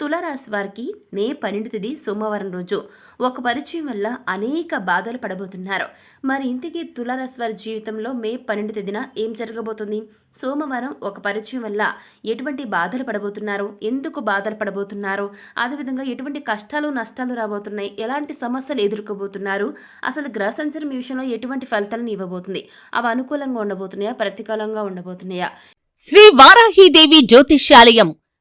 తులారాశి వారికి మే పన్నెండు తేదీ సోమవారం రోజు ఒక పరిచయం వల్ల అనేక బాధలు పడబోతున్నారు. మరి ఇంతకీ తులారాశి వారి జీవితంలో మే పన్నెండు తేదీన ఏం జరగబోతుంది? సోమవారం ఒక పరిచయం వల్ల ఎటువంటి బాధలు పడబోతున్నారు? ఎందుకు బాధలు పడబోతున్నారు? అదేవిధంగా ఎటువంటి కష్టాలు నష్టాలు రాబోతున్నాయి? ఎలాంటి సమస్యలు ఎదుర్కోబోతున్నారు? అసలు గ్రహ సంచారం ఈ విషయంలో ఎటువంటి ఫలితాలను ఇవ్వబోతుంది? అవి అనుకూలంగా ఉండబోతున్నాయా? ప్రతికూలంగా ఉండబోతున్నాయా? శ్రీ వారాహీదేవి జ్యోతిష్యాలయం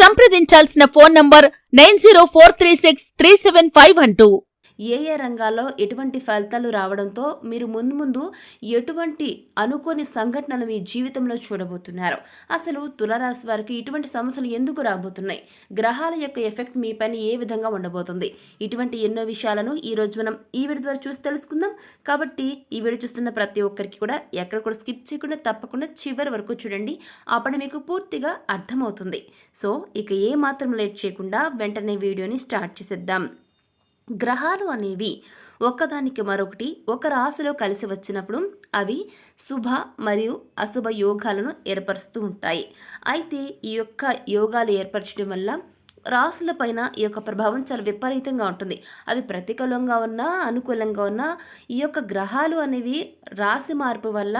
సంప్రదించాల్సిన phone number nine zero four three six three seven five one two. ఏ ఏ రంగాల్లో ఎటువంటి ఫలితాలు రావడంతో మీరు ముందు ముందు ఎటువంటి అనుకోని సంఘటనలు మీ జీవితంలో చూడబోతున్నారు? అసలు తులరాశి వారికి ఇటువంటి సమస్యలు ఎందుకు రాబోతున్నాయి? గ్రహాల యొక్క ఎఫెక్ట్ మీ పైన ఏ విధంగా ఉండబోతుంది? ఇటువంటి ఎన్నో విషయాలను ఈ రోజు మనం ఈ వీడియో ద్వారా చూసి తెలుసుకుందాం. కాబట్టి ఈ వీడియో చూస్తున్న ప్రతి ఒక్కరికి కూడా ఎక్కడ కూడా స్కిప్ చేయకుండా తప్పకుండా చివరి వరకు చూడండి. అప్పుడు మీకు పూర్తిగా అర్థమవుతుంది. సో ఇక ఏ మాత్రం లేట్ చేయకుండా వెంటనే వీడియోని స్టార్ట్ చేసేద్దాం. గ్రహాలు అనేవి ఒకదానికి మరొకటి ఒక రాశిలో కలిసి వచ్చినప్పుడు అవి శుభ మరియు అశుభ యోగాలను ఏర్పరుస్తూ ఉంటాయి. అయితే ఈ యొక్క యోగాలు ఏర్పరచడం వల్ల రాసుల పైన ఈ యొక్క ప్రభావం చాలా విపరీతంగా ఉంటుంది. అవి ప్రతికూలంగా ఉన్నా అనుకూలంగా ఉన్నా ఈ యొక్క గ్రహాలు అనేవి రాశి మార్పు వల్ల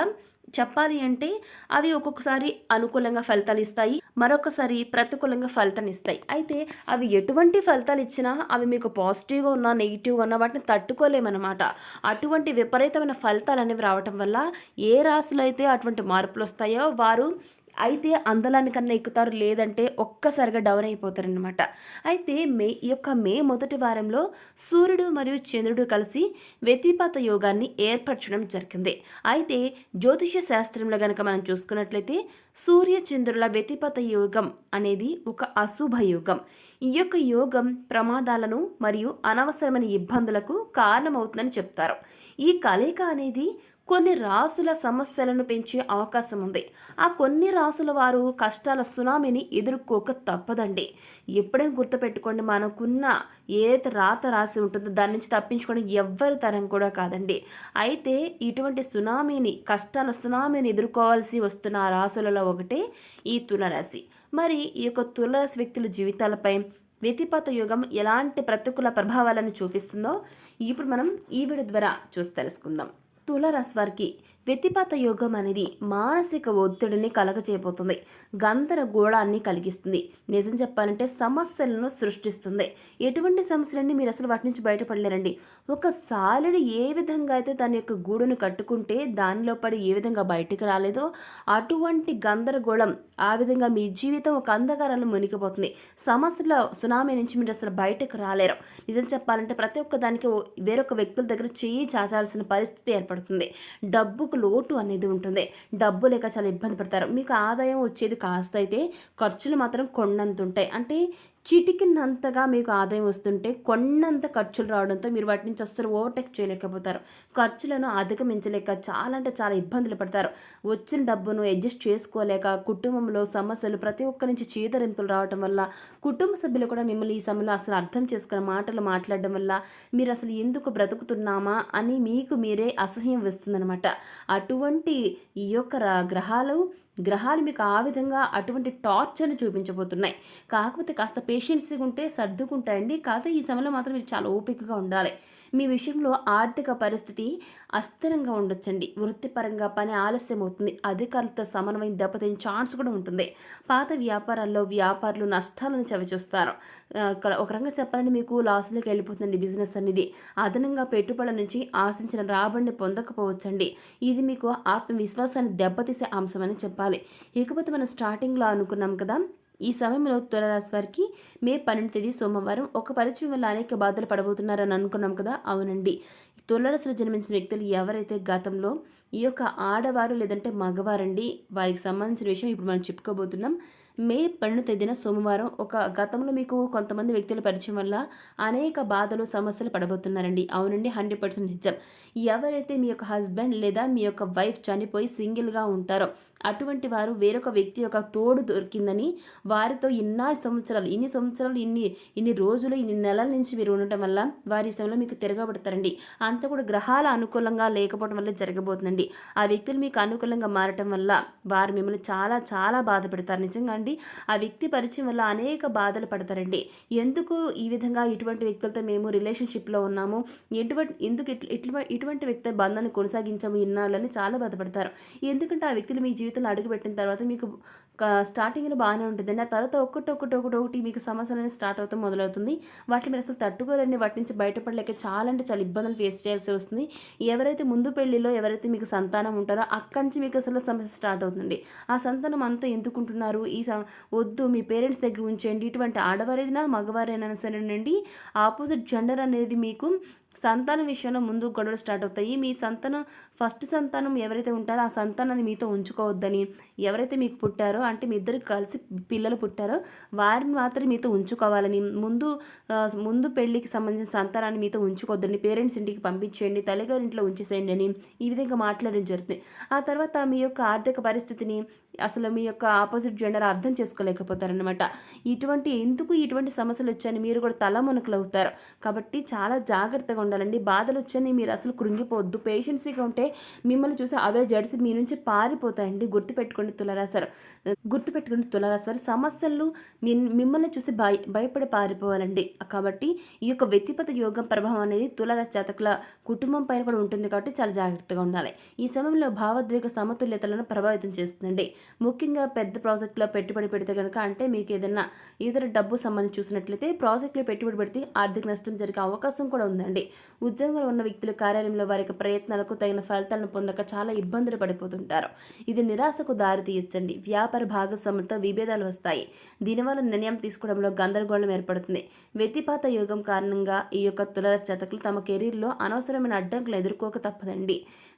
చెప్పాలి అంటే అవి ఒక్కొక్కసారి అనుకూలంగా ఫలితాలు ఇస్తాయి మరొకసారి ప్రతికూలంగా ఫలితాన్ని ఇస్తాయి అయితే అవి ఎటువంటి ఫలితాలు ఇచ్చినా అవి మీకు పాజిటివ్గా ఉన్నా నెగిటివ్గా ఉన్నా వాటిని తట్టుకోలేమన్నమాట. అటువంటి విపరీతమైన ఫలితాలు అనేవి రావటం వల్ల ఏ రాశిలో అయితే అటువంటి మార్పులు వస్తాయో వారు అయితే అందలానికన్నా ఎక్కుతారు లేదంటే ఒక్కసారిగా డౌన్ అయిపోతారనమాట అయితే మే ఈ యొక్క మే మొదటి వారంలో సూర్యుడు మరియు చంద్రుడు కలిసి వ్యతిపాత యోగాన్ని ఏర్పరచడం జరిగింది. అయితే జ్యోతిష శాస్త్రంలో కనుక మనం చూసుకున్నట్లయితే సూర్య చంద్రుల వ్యతిపాత యోగం అనేది ఒక అశుభ యోగం. ఈ యొక్క యోగం ప్రమాదాలను మరియు అనవసరమైన ఇబ్బందులకు కారణమవుతుందని చెప్తారు. ఈ కలయిక అనేది కొన్ని రాసుల సమస్యలను పెంచే అవకాశం ఉంది ఆ కొన్ని రాసుల వారు కష్టాల సునామీని ఎదుర్కోక తప్పదండి. ఎప్పుడైనా గుర్తుపెట్టుకోండి మనకున్న ఏదైతే రాత రాసి ఉంటుందో దాని నుంచి తప్పించుకోవడం ఎవ్వరి తరం కూడా కాదండి. అయితే ఇటువంటి సునామీని కష్టాల సునామీని ఎదుర్కోవాల్సి వస్తున్న ఆ రాసులలో ఒకటే ఈ తులరాశి. మరి ఈ యొక్క తులరాశి వ్యక్తుల జీవితాలపై వ్యతిపాత యుగం ఎలాంటి ప్రతికూల ప్రభావాలను చూపిస్తుందో ఇప్పుడు మనం ఈ వీడియో ద్వారా చూసి తెలుసుకుందాం. తులరాశి వారికి వ్యతిపాత యోగం అనేది మానసిక ఒత్తిడిని కలగచేయబోతుంది. గందరగోళాన్ని కలిగిస్తుంది. నిజం చెప్పాలంటే సమస్యలను సృష్టిస్తుంది. ఎటువంటి సమస్యలన్నీ మీరు అసలు వాటి నుంచి బయటపడలేరండి. ఒక సాలుడు ఏ విధంగా అయితే దాని యొక్క గూడును కట్టుకుంటే దానిలో పడి ఏ విధంగా బయటికి రాలేదో అటువంటి గందరగోళం ఆ విధంగా మీ జీవితం ఒక అంధకారంలో మునిగిపోతుంది. సమస్యల సునామీ నుంచి మీరు అసలు బయటకు రాలేరు. నిజం చెప్పాలంటే ప్రతి ఒక్క దానికి వేరొక వ్యక్తుల దగ్గర చేయి చాచాల్సిన పరిస్థితి ఏర్పడుతుంది. డబ్బుకు లోటు అనేది ఉంటుంది. డబ్బు లేక చాలా ఇబ్బంది పడతారు. మీకు ఆదాయం వచ్చేది కాస్త అయితే ఖర్చులు మాత్రం కొండంత ఉంటాయి అంటే చిటికినంతగా మీకు ఆదాయం వస్తుంటే కొన్నంత ఖర్చులు రావడంతో మీరు వాటి నుంచి అస్సలు ఓవర్టేక్ చేయలేకపోతారు. ఖర్చులను అధిగమించలేక చాలా అంటే చాలా ఇబ్బందులు పడతారు. వచ్చిన డబ్బును అడ్జస్ట్ చేసుకోలేక కుటుంబంలో సమస్యలు ప్రతి ఒక్కరి నుంచి చీదరింపులు రావడం వల్ల కుటుంబ సభ్యులు కూడా మిమ్మల్ని ఈ సమయంలో అసలు అర్థం చేసుకున్న మాటలు మాట్లాడడం వల్ల మీరు అసలు ఎందుకు బ్రతుకుతున్నామా అని మీకు మీరే అసహ్యం వస్తుందనమాట అటువంటి ఈ యొక్క గ్రహాలు గ్రహాలు మీకు ఆ విధంగా అటువంటి టార్చర్ని చూపించబోతున్నాయి. కాకపోతే కాస్త పేషెన్స్గా ఉంటే సర్దుకుంటాయండి. కాకపోతే ఈ సమయంలో మాత్రం మీరు చాలా ఓపికగా ఉండాలి. మీ విషయంలో ఆర్థిక పరిస్థితి అస్థిరంగా ఉండొచ్చండి. వృత్తిపరంగా పని ఆలస్యం అవుతుంది. అధికారులతో సమన్వయం దెబ్బతిన ఛాన్స్ కూడా ఉంటుంది. పాత వ్యాపారాల్లో వ్యాపారులు నష్టాలను చవిచూస్తారు. ఒక- ఒక రకంగా చెప్పాలంటే మీకు లాస్లోకి వెళ్ళిపోతుందండి బిజినెస్ అనేది. అదనంగా పెట్టుబడుల నుంచి ఆశించిన రాబడిని పొందకపోవచ్చండి. ఇది మీకు ఆత్మవిశ్వాసాన్ని దెబ్బతీసే అంశమని చెప్పాలి. చెప్పాలి ఇకపోతే మనం స్టార్టింగ్లో అనుకున్నాం కదా ఈ సమయంలో తులరాశి వారికి మే పన్నెండు తేదీ సోమవారం ఒక పరిచయం వల్ల అనేక బాధలు పడబోతున్నారని అనుకున్నాం కదా అవునండి. తులరాశిలో జన్మించిన వ్యక్తులు ఎవరైతే గతంలో ఈ యొక్క ఆడవారు లేదంటే మగవారండి వారికి సంబంధించిన విషయం ఇప్పుడు మనం చెప్పుకోబోతున్నాం. మే పన్నెండు తేదీన సోమవారం ఒక గతంలో మీకు కొంతమంది వ్యక్తుల పరిచయం వల్ల అనేక బాధలు సమస్యలు పడబోతున్నారండి. అవునండి హండ్రెడ్ పర్సెంట్ నిజం. ఎవరైతే మీ యొక్క హస్బెండ్ లేదా మీ యొక్క వైఫ్ చనిపోయి సింగిల్గా ఉంటారో అటువంటి వారు వేరొక వ్యక్తి యొక్క తోడు దొరికిందని వారితో ఇన్నాళ్ళు సంవత్సరాలు ఇన్ని సంవత్సరాలు ఇన్ని ఇన్ని రోజులు ఇన్ని నెలల నుంచి మీరు ఉండటం వల్ల వారి సమయంలో మీకు తిరగబడతారండి. అంత కూడా గ్రహాల అనుకూలంగా లేకపోవడం వల్ల జరగబోతుందండి. ఆ వ్యక్తులు మీకు అనుకూలంగా మారటం వల్ల వారు మిమ్మల్ని చాలా చాలా బాధ పెడతారు. నిజంగా అండి ఆ వ్యక్తి పరిచయం వల్ల అనేక బాధలు పడతారండి. ఎందుకు ఈ విధంగా ఇటువంటి వ్యక్తులతో మేము రిలేషన్షిప్లో ఉన్నాము? ఎటువంటి ఎందుకు ఇట్ల ఇటువంటి వ్యక్తి బంధాన్ని కొనసాగించాము ఇన్నాళ్ళని చాలా బాధపడతారు. ఎందుకంటే ఆ వ్యక్తులు మీ జీవితంలో అడుగుపెట్టిన తర్వాత మీకు స్టార్టింగ్లో బాగానే ఉంటుందండి. ఆ తర్వాత ఒక్కటి ఒకటి ఒకటి ఒకటి మీకు సమస్యలు అనేది స్టార్ట్ అవుతాం మొదలవుతుంది. వాటిని మీరు అసలు తట్టుకోలేని వాటి నుంచి బయటపడలేక చాలా అంటే చాలా ఇబ్బందులు ఫేస్ చేయాల్సి వస్తుంది. ఎవరైతే ముందు పెళ్ళిలో ఎవరైతే మీకు సంతానం ఉంటారో అక్కడి నుంచి మీకు అసలు సమస్య స్టార్ట్ అవుతుంది ఆ సంతానం అంతా ఎందుకుంటున్నారు? ఈ వద్దు మీ పేరెంట్స్ దగ్గర ఉంచండి. ఇటువంటి ఆడవారైనా మగవారైనా సరేనండి. ఆపోజిట్ జెండర్ అనేది మీకు సంతానం విషయంలో ముందు గొడవలు స్టార్ట్ అవుతాయి. మీ సంతానం ఫస్ట్ సంతానం ఎవరైతే ఉంటారో ఆ సంతానాన్ని మీతో ఉంచుకోవద్దని ఎవరైతే మీకు పుట్టారో అంటే మీ ఇద్దరు కలిసి పిల్లలు పుట్టారో వారిని మాత్రం మీతో ఉంచుకోవాలని ముందు ముందు పెళ్ళికి సంబంధించిన సంతానాన్ని మీతో ఉంచుకోవద్దని పేరెంట్స్ ఇంటికి పంపించేయండి తల్లిగారి ఇంట్లో ఉంచేసేయండి అని ఈ విధంగా మాట్లాడడం జరుగుతుంది. ఆ తర్వాత మీ యొక్క ఆర్థిక పరిస్థితిని అసలు మీ యొక్క ఆపోజిట్ జెండర్ అర్థం చేసుకోలేకపోతారనమాట ఇటువంటి ఎందుకు ఇటువంటి సమస్యలు వచ్చాయని మీరు కూడా తలమునకలు అవుతారు. కాబట్టి చాలా జాగ్రత్తగా ఉండాలండి. బాధలు వచ్చని మీరు అసలు కృంగిపోవద్దు. పేషెన్సీగా ఉంటే మిమ్మల్ని చూసి అవే జడిసి మీ నుంచి పారిపోతాయండి. గుర్తుపెట్టుకోండి తులరాశారు గుర్తుపెట్టుకోండి తులరాశారు సమస్యలు మిన్- మిమ్మల్ని చూసి భయ భయపడి పారిపోవాలండి. కాబట్టి ఈ యొక్క వ్యక్తిగత యోగం ప్రభావం అనేది తులరాశి జాతకుల కుటుంబం పైన కూడా ఉంటుంది కాబట్టి చాలా జాగ్రత్తగా ఉండాలి. ఈ సమయంలో భావోద్వేగ సమతుల్యతలను ప్రభావితం చేస్తుందండి. ముఖ్యంగా పెద్ద ప్రాజెక్టులో పెట్టుబడి పెడితే కనుక అంటే మీకు ఏదైనా ఇతర డబ్బు సంబంధించి చూసినట్లయితే ప్రాజెక్టులో పెట్టుబడి పెడితే ఆర్థిక నష్టం జరిగే అవకాశం కూడా ఉందండి. ఉద్యోగంలో ఉన్న వ్యక్తులు కార్యాలయంలో వారి యొక్క ప్రయత్నాలకు తగిన ఫలితాలను పొందక చాలా ఇబ్బందులు పడిపోతుంటారు. ఇది నిరాశకు దారి తీయొచ్చండి. వ్యాపార భాగస్వాములతో విభేదాలు వస్తాయి. దీనివల్ల నిర్ణయం తీసుకోవడంలో గందరగోళం ఏర్పడుతుంది. వ్యతిపాత యోగం కారణంగా ఈ యొక్క తులరాశి జాతకులు తమ కెరీర్లో అనవసరమైన అడ్డంకులు ఎదుర్కోక తప్పదండి.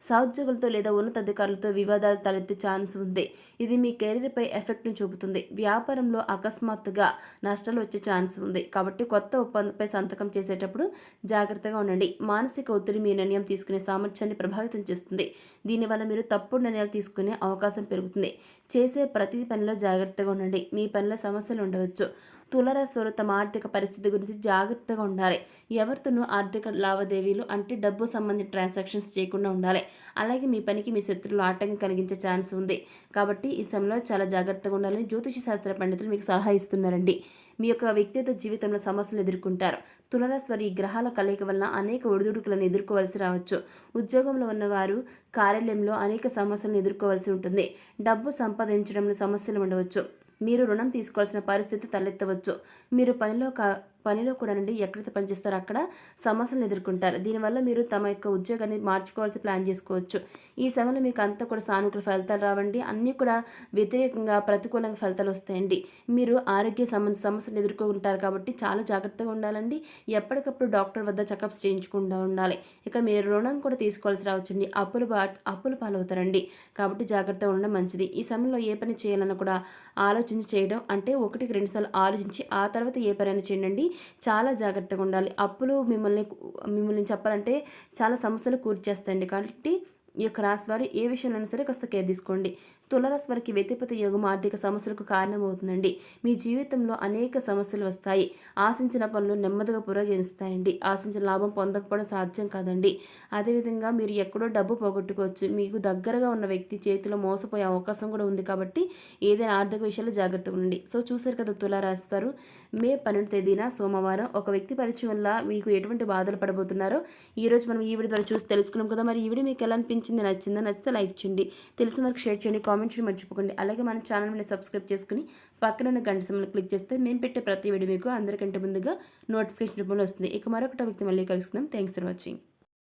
సహోద్యోగులతో లేదా ఉన్నతాధికారులతో వివాదాలు తలెత్తే ఛాన్స్ ఉంది. ఇది మీ కెరీర్పై ఎఫెక్ట్ను చూపుతుంది. వ్యాపారంలో అకస్మాత్తుగా నష్టాలు వచ్చే ఛాన్స్ ఉంది. కాబట్టి కొత్త ఒప్పందంపై సంతకం చేసేటప్పుడు జాగ్రత్తగా ఉండండి. మానసిక ఒత్తిడి మీ నిర్ణయం తీసుకునే సామర్థ్యాన్ని ప్రభావితం చేస్తుంది. దీనివల్ల మీరు తప్పుడు నిర్ణయాలు తీసుకునే అవకాశం పెరుగుతుంది. చేసే ప్రతి పనిలో జాగ్రత్తగా ఉండండి. మీ పనిలో సమస్యలు ఉండవచ్చు. తులరాశి తమ ఆర్థిక పరిస్థితి గురించి జాగ్రత్తగా ఉండాలి. ఎవరితోనూ ఆర్థిక లావాదేవీలు అంటే డబ్బు సంబంధించిన ట్రాన్సాక్షన్స్ చేయకుండా ఉండాలి. అలాగే మీ పనికి మీ శత్రువులు ఆటంకం కలిగించే ఛాన్స్ ఉంది. కాబట్టి ఈ సమయంలో చాలా జాగ్రత్తగా ఉండాలని జ్యోతిష శాస్త్ర పండితులు మీకు సలహా ఇస్తున్నారండి. మీ యొక్క వ్యక్తిగత జీవితంలో సమస్యలు ఎదుర్కొంటారు. తులరాశివారి ఈ గ్రహాల కలయిక వలన అనేక ఒడిదుడుకులను ఎదుర్కోవాల్సి రావచ్చు. ఉద్యోగంలో ఉన్నవారు కార్యాలయంలో అనేక సమస్యలను ఎదుర్కోవాల్సి ఉంటుంది. డబ్బు సంపాదించడంలో సమస్యలు ఉండవచ్చు. మీరు రుణం తీసుకోవాల్సిన పరిస్థితి తలెత్తవచ్చు. మీరు పనిలో కా పనిలో కూడా నుండి ఎక్కడైతే పనిచేస్తారో అక్కడ సమస్యలను ఎదుర్కొంటారు. దీనివల్ల మీరు తమ యొక్క ఉద్యోగాన్ని మార్చుకోవాల్సి ప్లాన్ చేసుకోవచ్చు. ఈ సమయంలో మీకు అంతా కూడా సానుకూల ఫలితాలు రావండి. అన్నీ కూడా వ్యతిరేకంగా ప్రతికూలంగా ఫలితాలు వస్తాయండి. మీరు ఆరోగ్య సంబంధ సమస్యలు ఎదుర్కొంటారు కాబట్టి చాలా జాగ్రత్తగా ఉండాలండి. ఎప్పటికప్పుడు డాక్టర్ వద్ద చెకప్స్ చేయించకుండా ఉండాలి. ఇక మీరు రుణం కూడా తీసుకోవాల్సి రావచ్చండి. అప్పులు బా అప్పులు పాలవుతారండి. కాబట్టి జాగ్రత్తగా ఉండడం మంచిది. ఈ సమయంలో ఏ పని చేయాలన్నా కూడా ఆలోచించి చేయడం అంటే ఒకటికి రెండుసార్లు ఆలోచించి ఆ తర్వాత ఏ పని అయినా చేయండి చాలా జాగ్రత్తగా ఉండాలి. అప్పులు మిమ్మల్ని మిమ్మల్ని చెప్పాలంటే చాలా సమస్యలు కూర్చేస్తాయండి. కాబట్టి ఈ యొక్క రాశి వారు ఏ విషయంలో సరే కాస్త కేర్ తీసుకోండి. తులరాశి వారికి వ్యతిపత యోగం ఆర్థిక సమస్యలకు కారణమవుతుందండి. మీ జీవితంలో అనేక సమస్యలు వస్తాయి. ఆశించిన పనులు నెమ్మదిగా పురోగమిస్తాయండి. ఆశించిన లాభం పొందకపోవడం సాధ్యం కాదండి. అదేవిధంగా మీరు ఎక్కడో డబ్బు పోగొట్టుకోవచ్చు. మీకు దగ్గరగా ఉన్న వ్యక్తి చేతిలో మోసపోయే అవకాశం కూడా ఉంది కాబట్టి ఏదైనా ఆర్థిక విషయాలు జాగ్రత్తగా ఉండండి. సో చూసారు కదా తులారాశి వారు. మే పన్నెండు తేదీన సోమవారం ఒక వ్యక్తి పరిచయం వల్ల మీకు ఎటువంటి బాధలు పడబోతున్నారో? ఈరోజు మనం ఈ వీడియో ద్వారా చూసి తెలుసుకున్నాం కదా. మరి ఈ వీడియో మీకు ఎలా అనిపించింది? నచ్చిందా? నచ్చితే లైక్ చేయండి. తెలిసిన వరకు షేర్ చేయండి. కామెంట్ చేయడం మర్చిపోకండి. అలాగే మన ఛానల్ని సబ్స్క్రైబ్ చేసుకుని పక్కన ఉన్న గంట సమయంలో క్లిక్ చేస్తే మేము పెట్టే ప్రతి వీడియో మీకు అందరికంటే ముందుగా నోటిఫికేషన్ రూపంలో వస్తుంది. ఇక మరొక వ్యక్తి మళ్ళీ కలుసుకుందాం. Thanks for watching.